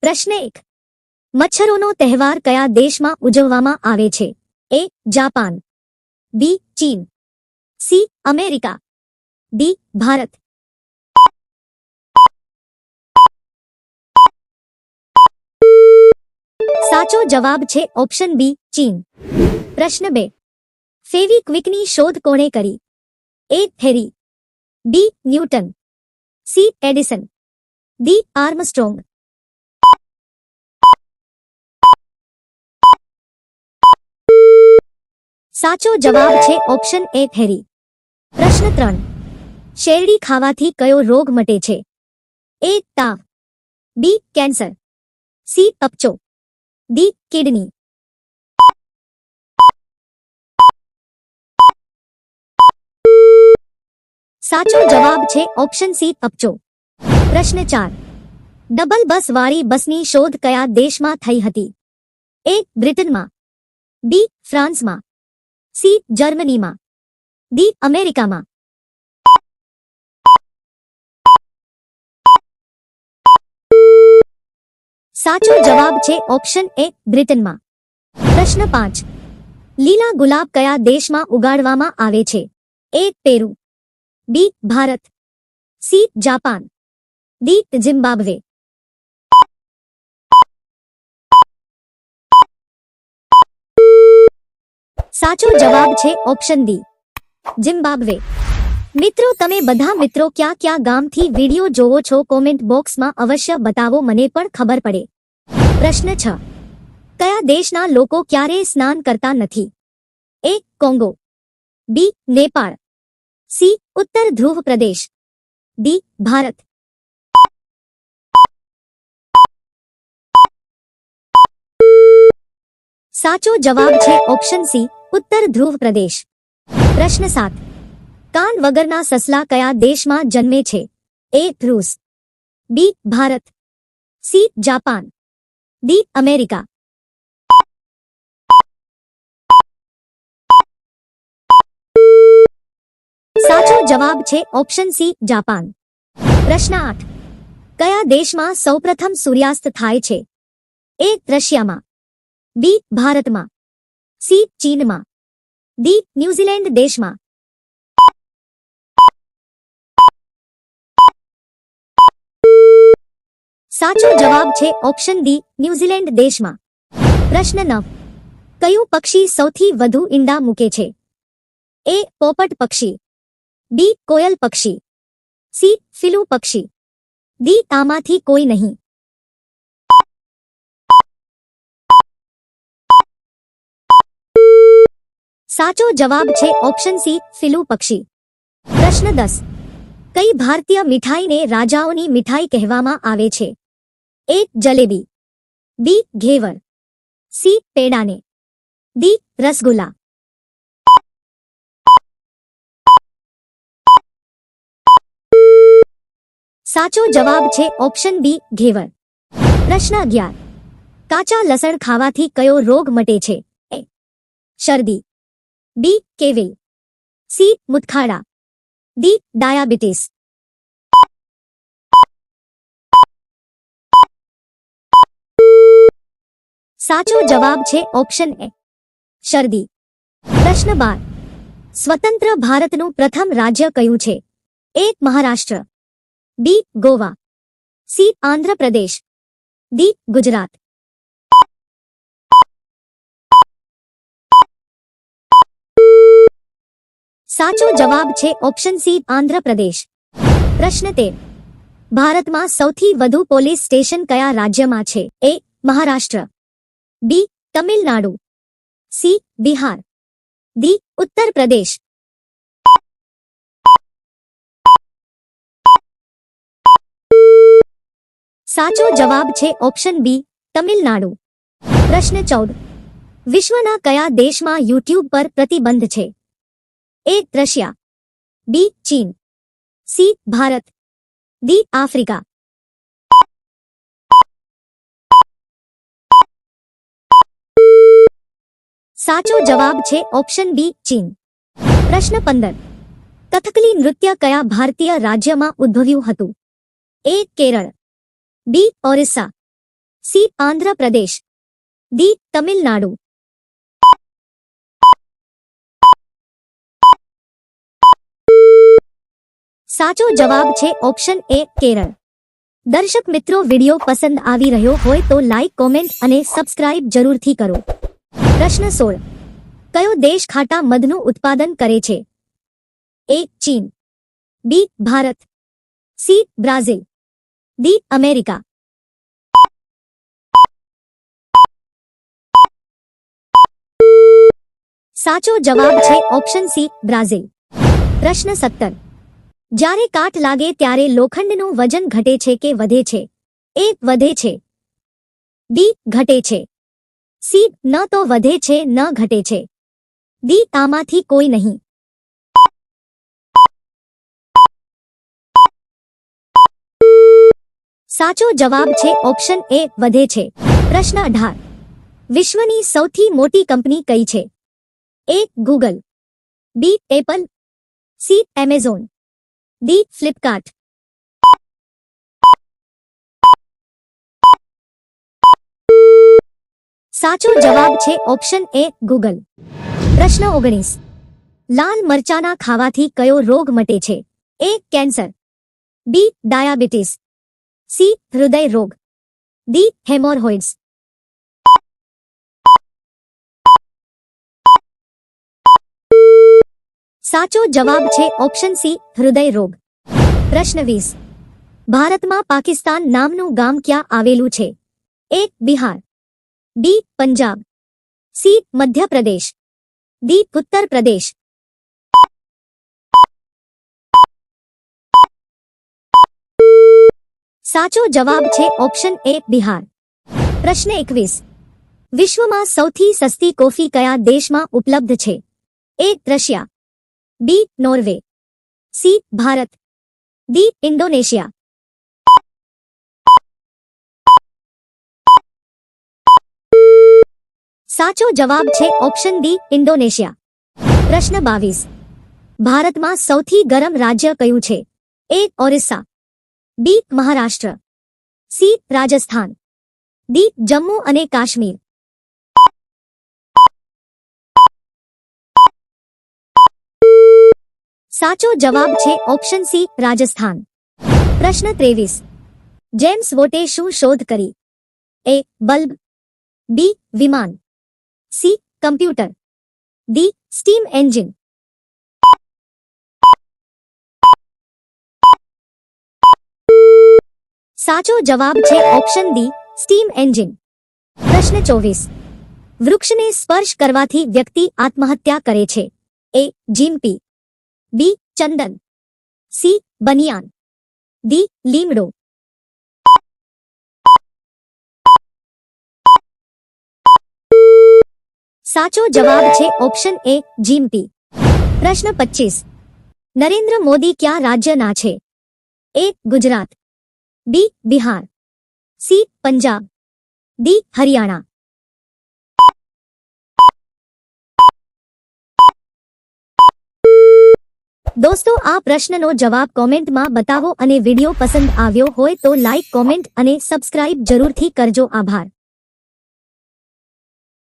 પ્રશ્ન એક. મચ્છરોનો તહેવાર કયા દેશમાં ઉજવવામાં આવે છે? A, Japan. બી, ચીન. C, America. ડી, ભારત. સાચો જવાબ છે ઓપ્શન બી, ચીન. પ્રશ્ન બે. ફેવિક્વિકની શોધ કોણે કરી? A, Terry. B, Newton. C, Edison. D, Armstrong. સાચો જવાબ છે ઓપ્શન એ ફેરી પ્રશ્ન ત્રણ. શેરડી ખાવાથી કયો રોગ મટે છે? એ તાવ બી કેન્સર. સી અપચો ડી કિડની. સાચો જવાબ છે ઓપ્શન સી અપચો પ્રશ્ન ચાર. ડબલ બસ વાળી બસની શોધ કયા દેશમાં થઈ હતી? એ બ્રિટનમાં. બી ફ્રાન્સમાં. સી, જર્મનીમાં. ડી, અમેરિકામાં. સાચો જવાબ છે ઓપ્શન એ, બ્રિટનમાં. પ્રશ્ન પાંચ. લીલા ગુલાબ કયા દેશમાં ઉગાડવામાં આવે છે? A, Peru. B, Bharat. C, Japan. D, Zimbabwe. સાચો જવાબ છે ઓપ્શન ડી. ઝિમ્બાબ્વે. મિત્રો, તમે બધા મિત્રો ક્યાં ક્યાં ગામથી વિડિયો જોવો છો કોમેન્ટ બોક્સમાં અવશ્ય બતાવો, મને પણ ખબર પડે. પ્રશ્ન છ. કયા દેશના લોકો ક્યારેય સ્નાન કરતા નથી? A, Congo. B, Nepal. C, ઉત્તર ધ્રુવ પ્રદેશ. ડી, ભારત. સાચો જવાબ છે ઓપ્શન સી ઉત્તર ધ્રુવ પ્રદેશ. પ્રશ્ન સાત. કાન વગરના સસલા કયા દેશમાં જન્મે છે? A રૂસ. B, Bharat. C, Japan. D, America. સાચો જવાબ છે ઓપ્શન સી, જાપાન. પ્રશ્ન આઠ. કયા દેશમાં સૌપ્રથમ સૂર્યાસ્ત થાય છે? એ રશિયામાં. બી, ભારતમાં. સી, ચીનમાં. ડી ન્યુઝીલેન્ડ દેશમાં. સાચો જવાબ છે ઓપ્શન ડી, ન્યૂઝીલેન્ડ દેશમાં. પ્રશ્ન નવ કયું પક્ષી સૌથી વધુ ઈંડા મૂકે છે? એ, પોપટ પક્ષી. બી, કોયલ પક્ષી. સી, ફિલુ પક્ષી. ડી આમાંથી કોઈ નહીં. સાચો જવાબ છે ઓપ્શન સી, ફિલુ પક્ષી. પ્રશ્ન દસ. કઈ ભારતીય મીઠાઈને રાજાઓની મીઠાઈ કહેવામાં આવે છે? A, jalebi. B, ghevar. C, પેડાને. D, rasgulla. સાચો જવાબ છે ઓપ્શન બી, ઘેવર. પ્રશ્ન અગિયાર. કાચા લસણ ખાવાથી કયો રોગ મટે છે? શરદી. બી કેવિલ સી મુતખાડા ડી ડાયાબિટીસ સાચો જવાબ છે ઓપ્શન એ શરદી. પ્રશ્ન બાર. સ્વતંત્ર ભારતનું પ્રથમ રાજ્ય કયું છે? A Maharashtra. B Goa. C Andhra Pradesh. D Gujarat. સાચો જવાબ છે ઓપ્શન સી, આંધ્રપ્રદેશ. પ્રશ્ન તેર ભારતમાં સૌથી વધુ પોલીસ સ્ટેશન કયા રાજ્યમાં છે? A, Maharashtra. B, Tamil Nadu. C, Bihar. D Uttar Pradesh સાચો જવાબ છે ઓપ્શન બી, તમિલનાડુ. પ્રશ્ન ચૌદ. વિશ્વના કયા દેશમાં યુટ્યુબ પર પ્રતિબંધ છે? એ રશિયા બી ચીન સી ભારત ડી આફ્રિકા સાચો જવાબ છે ઓપ્શન બી ચીન પ્રશ્ન પંદર. કથકલી નૃત્ય કયા ભારતીય રાજ્યમાં ઉદ્ભવ્યું હતું? A Kerala B Orissa C Andhra Pradesh D Tamil Nadu સાચો જવાબ છે ઓપ્શન એ કેરળ. દર્શક મિત્રો, વીડિયો પસંદ આવી રહ્યો હોય તો લાઈક, કોમેન્ટ અને સબસ્ક્રાઇબ જરૂરથી કરો. પ્રશ્ન સોળ. કયો દેશ ખાટા મધનું ઉત્પાદન કરે છે? એ ચીન, B Bharat, C Brazil, D America. સાચો જવાબ છે ઓપ્શન સી બ્રાઝિલ. પ્રશ્ન સત્તર. જ્યારે કાટ લાગે ત્યારે લોખંડનું વજન ઘટે છે કે વધે છે? એ વધે છે. ડી ઘટે છે. સી ન તો વધે છે, ન ઘટે છે. ડી આમાંથી કોઈ નહીં. સાચો જવાબ છે ઓપ્શન એ વધે છે. પ્રશ્ન અઢાર. વિશ્વની સૌથી મોટી કંપની કઈ છે? A Google B Apple C Amazon D Flipkart સાચો જવાબ છે ઓપ્શન એ ગૂગલ પ્રશ્ન ઓગણીસ લાલ મરચાના ખાવાથી કયો રોગ મટે છે A cancer B diabetes C હૃદય રોગ ડી હેમોરહોઇડ્સ સાચો જવાબ છે ઓપ્શન સી, હૃદય રોગ. પ્રશ્ન વીસ. ભારતમાં પાકિસ્તાન નામનું ગામ ક્યાં આવેલું છે? A, Bihar. B, Punjab. C, Madhya Pradesh. D Uttar Pradesh સાચો જવાબ છે ઓપ્શન એ, બિહાર. પ્રશ્ન એકવીસ. વિશ્વમાં સૌથી સસ્તી કોફી કયા દેશમાં ઉપલબ્ધ છે? A, Russia. B Norway C Bharat D Indonesia સાચો જવાબ છે ઓપ્શન ડી ઇન્ડોનેશિયા પ્રશ્ન બાવીસ ભારતમાં સૌથી ગરમ રાજ્ય કયું છે? A Orissa B Maharashtra C Rajasthan D Jammu અને કાશ્મીર સાચો જવાબ છે ઓપ્શન સી રાજસ્થાન પ્રશ્ન ત્રેવીસ જેમ્સ વોટે શું શોધ કરી એ બલ્બ બી વિમાન C computer D steam engine સાચો જવાબ છે ઓપ્શન ડી સ્ટીમ એન્જિન પ્રશ્ન ચોવીસ વૃક્ષને સ્પર્શ કરવાથી વ્યક્તિ આત્મહત્યા કરે છે એ જીમ્પી બી ચંદન સી બનિયાન ડી લીમડો સાચો જવાબ છે ઓપ્શન એ જીમ્પી પ્રશ્ન પચીસ નરેન્દ્ર મોદી ક્યાં રાજ્યના છે A Gujarat B Bihar C Punjab D Haryana દોસ્તો, આ પ્રશ્નનો જવાબ કોમેન્ટમાં બતાવો અને વીડિયો પસંદ આવ્યો હોય તો લાઇક કોમેન્ટ અને સબસ્ક્રાઇબ જરૂરથી કરજો. આભાર.